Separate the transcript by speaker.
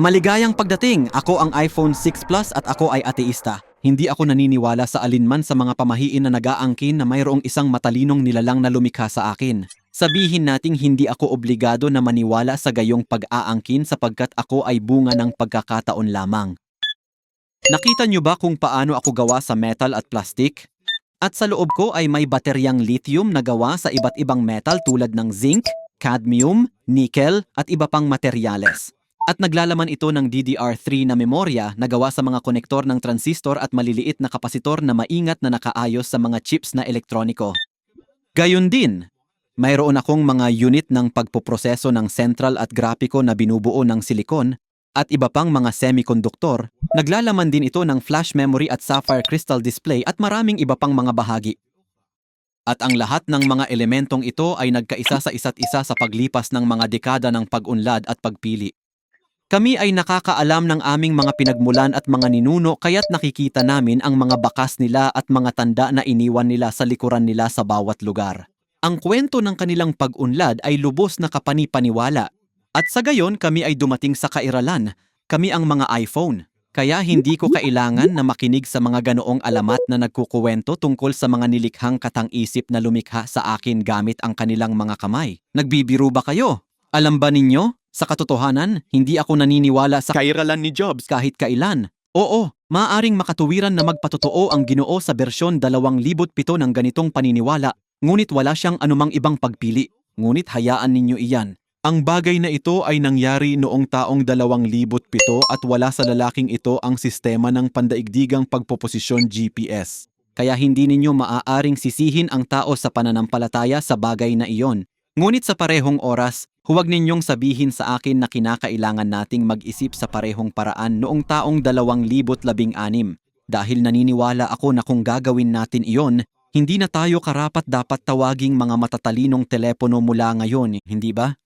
Speaker 1: Maligayang pagdating! Ako ang iPhone 6 Plus at ako ay ateista. Hindi ako naniniwala sa alinman sa mga pamahiin na nag-aangkin na mayroong isang matalinong nilalang na lumikha sa akin. Sabihin nating hindi ako obligado na maniwala sa gayong pag-aangkin sapagkat ako ay bunga ng pagkakataon lamang. Nakita niyo ba kung paano ako gawa sa metal at plastic? At sa loob ko ay may bateryang lithium na gawa sa iba't ibang metal tulad ng zinc, cadmium, nickel at iba pang materyales. At naglalaman ito ng DDR3 na memorya na gawa sa mga konektor ng transistor at maliliit na kapasitor na maingat na nakaayos sa mga chips na elektroniko. Gayon din, mayroon akong mga unit ng pagpoproseso ng central at grapiko na binubuo ng silikon at iba pang mga semikonduktor. Naglalaman din ito ng flash memory at sapphire crystal display at maraming iba pang mga bahagi. At ang lahat ng mga elementong ito ay nagkaisa sa isa't isa sa paglipas ng mga dekada ng pag-unlad at pagpili. Kami ay nakakaalam ng aming mga pinagmulan at mga ninuno kaya't nakikita namin ang mga bakas nila at mga tanda na iniwan nila sa likuran nila sa bawat lugar. Ang kwento ng kanilang pag-unlad ay lubos na kapani-paniwala. At sa gayon kami ay dumating sa kairalan. Kami ang mga iPhone. Kaya hindi ko kailangan na makinig sa mga ganoong alamat na nagkukuwento tungkol sa mga nilikhang katang-isip na lumikha sa akin gamit ang kanilang mga kamay. Nagbibiro ba kayo? Alam ba ninyo? Sa katotohanan, hindi ako naniniwala sa
Speaker 2: Kairalan ni Jobs.
Speaker 1: kahit kailan. Oo, maaring makatuwiran na magpatotoo ang ginoo sa bersyon 2007 ng ganitong paniniwala, ngunit wala siyang anumang ibang pagpili. Ngunit hayaan ninyo iyan.
Speaker 2: Ang bagay na ito ay nangyari noong taong 2007 at wala sa lalaking ito ang sistema ng pandaigdigang pagpoposisyon GPS.
Speaker 1: Kaya hindi ninyo maaaring sisihin ang tao sa pananampalataya sa bagay na iyon. Ngunit sa parehong oras, huwag ninyong sabihin sa akin na kinakailangan nating mag-isip sa parehong paraan noong taong 2016 dahil naniniwala ako na kung gagawin natin iyon, hindi na tayo karapat dapat tawaging mga matatalinong telepono mula ngayon, hindi ba?